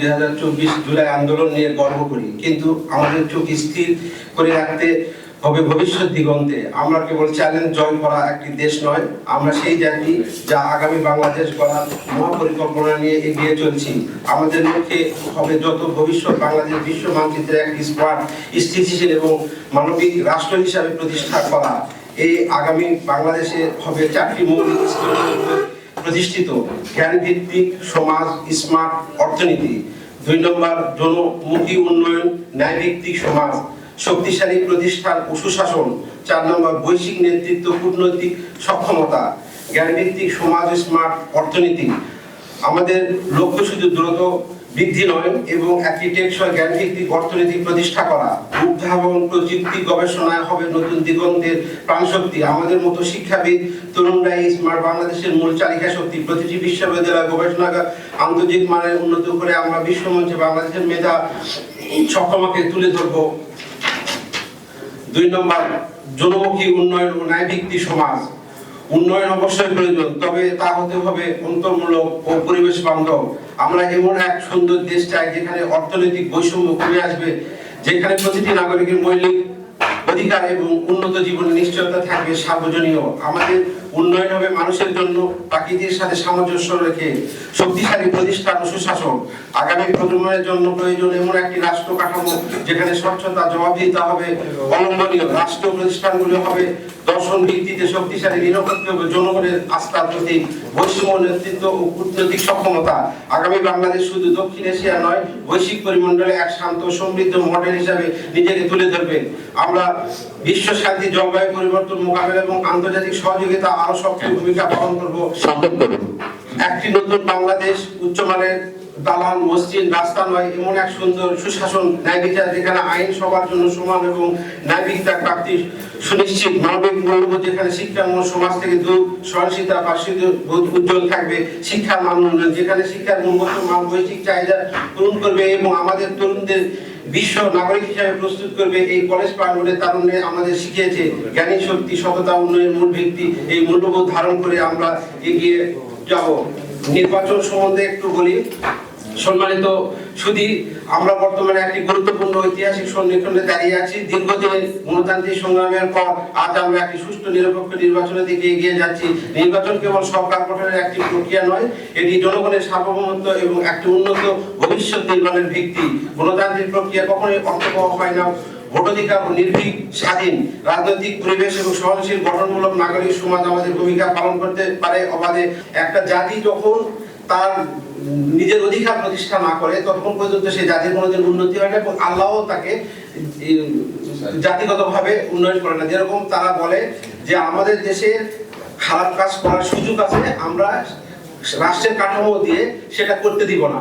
দুই হাজার চব্বিশ জুলাই আন্দোলন নিয়ে গর্ব করি। কিন্তু আমাদের চোখ স্থির করে রাখতে হবে ভবিষ্যৎ দিগন্তে। আমরা কেবল চ্যালেঞ্জ জয় করা একটি দেশ নয়, আমরা সেই জাতি যা আগামী বাংলাদেশ গড়ার মহাপরিকল্পনা নিয়ে এগিয়ে চলছি। আমাদের লক্ষ্যে হবে যত ভবিষ্যৎ বাংলাদেশ বিশ্ব মানচিত্রে একটি স্মার্ট, স্থিতিশীল এবং মানবিক রাষ্ট্র হিসাবে প্রতিষ্ঠা করা। এই আগামী বাংলাদেশে হবে চারটি মৌলিক প্রতিষ্ঠিত জ্ঞান ভিত্তিক সমাজ, স্মার্ট অর্থনীতি, দুই নম্বর জনমুখী উন্নয়ন, ন্যায়ভিত্তিক সমাজ, শক্তিশালী প্রতিষ্ঠান ও সুশাসন, চার নম্বর বৈশ্বিক নেতৃত্ব, কূটনৈতিক সক্ষমতা, জ্ঞানভিত্তিক সমাজ, স্মার্ট অর্থনীতি। আমাদের লক্ষ্য শুধু দ্রুত বৃদ্ধি নয় এবং একটি টেকসই জ্ঞান ভিত্তিক অর্থনীতি প্রতিষ্ঠা করা। উদ্ভাবন প্রযুক্তি গবেষণায় হবে নতুন দিগন্তের প্রাণশক্তি। আমাদের মতো শিক্ষাবিদ, তরুণরাই স্মার্ট বাংলাদেশের মূল চালিকা শক্তি। প্রতিটি বিশ্ববিদ্যালয় গবেষণাগার আন্তর্জাতিক মানের উন্নত করে আমরা বিশ্বমঞ্চে বাংলাদেশের মেধা সক্ষমাকে তুলে ধরবো। দুই নম্বর, জনমুখী উন্নয়ন ও ন্যায়ভিত্তিক সমাজ। উন্নয়ন অবশ্যই প্রয়োজন, তবে তা হতে হবে অন্তর্মূলক ও পরিবেশ বান্ধব। আমরা এমন এক সুন্দর দেশ চাই যেখানে অর্থনৈতিক বৈষম্য কমে আসবে, যেখানে প্রতিটি নাগরিকের মৌলিক অধিকার এবং উন্নত জীবনের নিশ্চয়তা থাকবে সার্বজনীয় আমাদের উন্নয়ন হবে মানুষের জন্য, প্রাকৃতির সাথে সামঞ্জস্য রেখে শক্তিশালী প্রতিষ্ঠান ও সুশাসন। আগামী প্রজন্মের জন্য প্রয়োজন এমন একটি রাষ্ট্র কাঠামো, যেখানে স্বচ্ছতা, জবাবদিহিতা হবে অবলম্বনীয় রাষ্ট্র প্রতিষ্ঠানগুলো হবে, দর্শন ভিত্তিতে শক্তিশালী, নিরপেক্ষ জনগণের আস্থার প্রতি বৈষম্য নেতৃত্ব ও কূটনৈতিক সক্ষমতা। আগামী বাংলাদেশ শুধু দক্ষিণ এশিয়া নয়, বৈশ্বিক পরিমণ্ডলে এক শান্ত, সমৃদ্ধ মডেল হিসাবে নিজেকে তুলে ধরবে। আমরা বিশ্ব শান্তি জলবায়ু পরিবর্তন, মোকাবেলা এবং আন্তর্জাতিক সহযোগিতা আরও সক্রিয় ভূমিকা পালন করব। করুন। একটি নতুন বাংলাদেশ উচ্চমানের দালান মসজিদ রাস্তা নয় এমন এক সুন্দর সুশাসন ন্যায় বিচার যেখানে আইন সবার জন্য সমান এবং ন্যায় বিচার প্রাপ্তি সুনিশ্চিত। মানবিক মূল্যবোধ যেখানে শিক্ষা মূল সমাজ থেকে দূর সহনশীলতা বোধ উজ্জ্বল থাকবে শিক্ষার মান উন্নয়ন যেখানে শিক্ষার গুণগত মান বৈশ্বিক চাহিদা পূরণ করবে এবং আমাদের তরুণদের বিশ্ব নাগরিক হিসাবে প্রস্তুত করবে এই কলেজ প্রাঙ্গণে তারুণ্যে আমাদের শিখিয়েছে জ্ঞানী শক্তি, সততা, উন্নয়নের মূল ভিত্তি এই মূল্যবোধ ধারণ করে আমরা এগিয়ে যাব। নির্বাচন সম্বন্ধে একটু বলি। সম্মানিত শুধু আমরা বর্তমানে একটি গুরুত্বপূর্ণ ঐতিহাসিক সন্নিক্ষণে দাঁড়িয়ে আছি। দীর্ঘদিনের গণতান্ত্রিক সংগ্রামের পর আজ আমরা একটি সুষ্ঠু নিরপেক্ষ নির্বাচনের দিকে এগিয়ে যাচ্ছি। নির্বাচন কেবল সরকার গঠনের একটি প্রক্রিয়া নয়, এটি জনগণের সার্বভৌমত্ব এবং একটি উন্নত ভবিষ্যৎ নির্মাণের ভিত্তি। গণতান্ত্রিক প্রক্রিয়া কখনোই অর্থবহ হয় না। ভোটাধিকার ও নির্ভীক, স্বাধীন, রাজনৈতিক পরিবেশ এবং সহনশীল, গঠনমূলক নাগরিক সমাজ আমাদের ভূমিকা পালন করতে পারে অবাধে। একটা জাতি যখন তার নিজের অধিকার প্রতিষ্ঠা না করে ততক্ষণ পর্যন্ত সে জাতির কোনোদিন উন্নতি হয় না এবং আল্লাহ তাকে জাতিগত জাতিগতভাবে উন্নয়ন করে না। যেরকম তারা বলে যে আমাদের দেশে খারাপ কাজ করার সুযোগ আছে, আমরা রাষ্ট্রের কাঠামো দিয়ে সেটা করতে দিব না।